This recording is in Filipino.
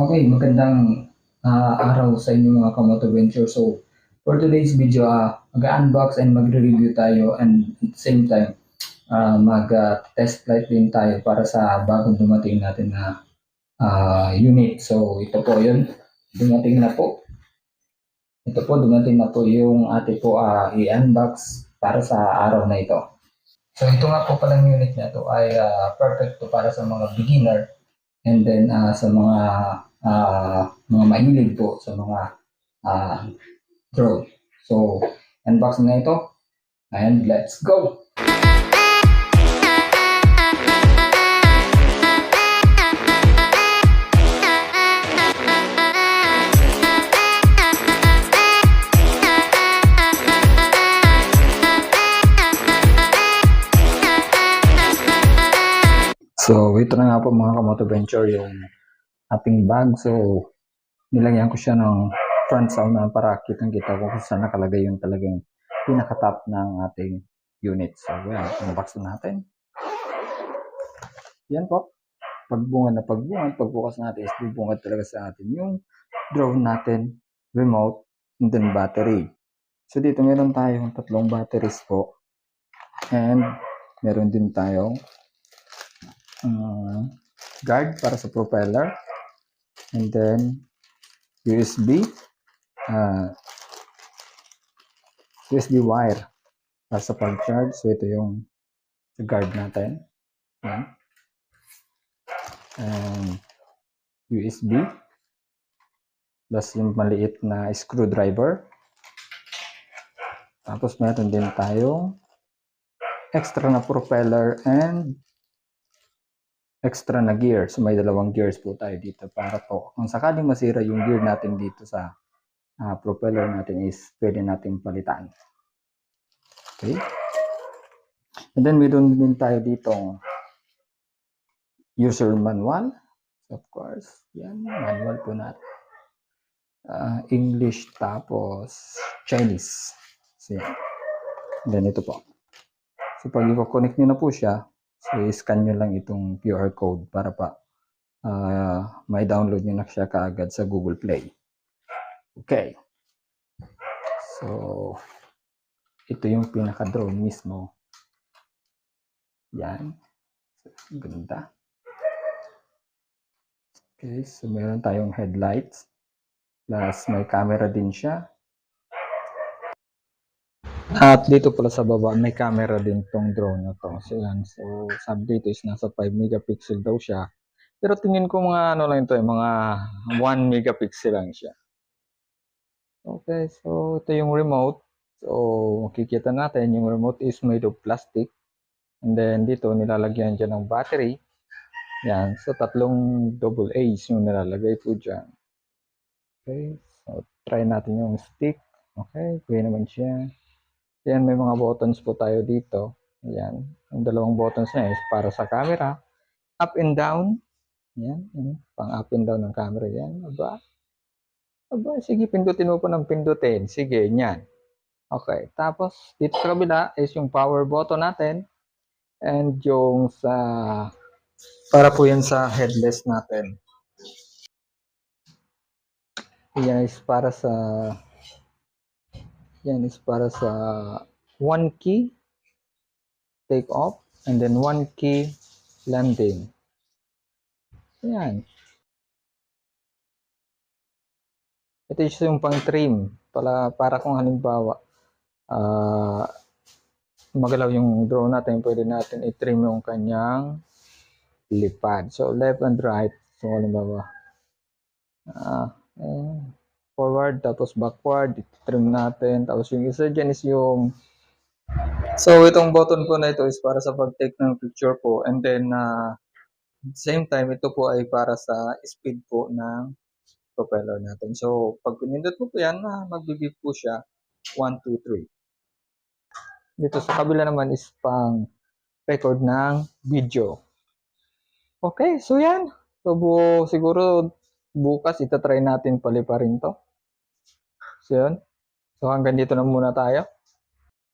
Okay, magandang ah, araw sa inyo mga Kamoto Venture. So, for today's video, ah, mag-unbox and magre-review tayo and at the same time, ah, mag-test flight din tayo para sa bagong dumating natin na ah, unit. So, ito po yun. Dumating na po. Ito po, dumating na po yung ate po ah, i-unbox para sa araw na ito. So, ito nga po palang unit na to ay ah, perfect to para sa mga beginner and then ah, sa mga ah, mga mahilig po sa mga ah, drone. So, unboxing na ito and let's go! So, ito na nga po mga Kamoto Venture yung ating bag. So, nilagyan ko siya ng front sound na para kitang-kita ko kung saan nakalagay yung talagang pinaka-top ng ating unit. So, yan. Unbox na natin. Yan po. Pagbungad na pagbungad, pagbukas natin is bubungad talaga sa atin yung drone natin, remote, and then battery. So, dito meron tayong tatlong batteries po. And meron din tayong uh, guard para sa propeller and then USB uh, USB wire para sa pag-charge so ito yung guard natin. Yan and USB plus yung maliit na screwdriver. Tapos meron din tayong extra na propeller and extra na gear. So may dalawang gears po tayo dito para po kung sakaling masira yung gear natin dito sa ah, propeller natin is pwede nating palitan. Okay? And then meron din tayo ditong user manual. Of course, yan, manual po natin. Ah, English tapos Chinese. So yan. And then ito po. So pag i-connect nyo na po siya, i-scan nyo lang itong QR code para pa ah, may download nyo na siya kaagad sa Google Play. Okay. So, ito yung pinaka-drone mismo. Yan. Ganda. Okay, so meron tayong headlights. Plus, may camera din siya. At dito pala sa baba, may camera din tong drone na to. So, yan. So, sabi dito is nasa 5 megapixel daw siya. Pero tingin ko mga ano lang ito, eh, mga 1 megapixel lang siya. Okay, so ito yung remote. So, makikita natin yung remote is made of plastic. And then dito nilalagyan dyan ng battery. Yan, so tatlong double A's yung nilalagay po dyan. Okay, so try natin yung stick. Okay, pwede naman siya. Yan, may mga buttons po tayo dito. Yan. Ang dalawang buttons na is para sa camera. Up and down. Yan. yan. Pang up and down ng camera. Yan. Aba. Aba, sige, pindutin mo po ng pindutin. Sige, yan. Okay. Tapos, dito sa kabila is yung power button natin. And yung sa... Para po yan sa headless natin. Yan is para sa yan is para sa one key take off and then one key landing. Yan. Ito is yung pang trim para para kung halimbawa ah magalaw yung drone natin, pwede natin i-trim yung kanyang lipad. So left and right. So halimbawa ah eh, forward tapos backward trim natin. Tapos yung isa dyan is yung so itong button po na ito is para sa pag-take ng picture po. And then uh, same time ito po ay para sa speed po ng propeller natin. So pag pinindot mo po yan uh, magbibip po siya. 1, 2, 3 dito sa kabila naman is pang record ng video. Okay so yan. So bu siguro bukas itatry natin paliparin to So, yun. So, hanggang dito na muna tayo.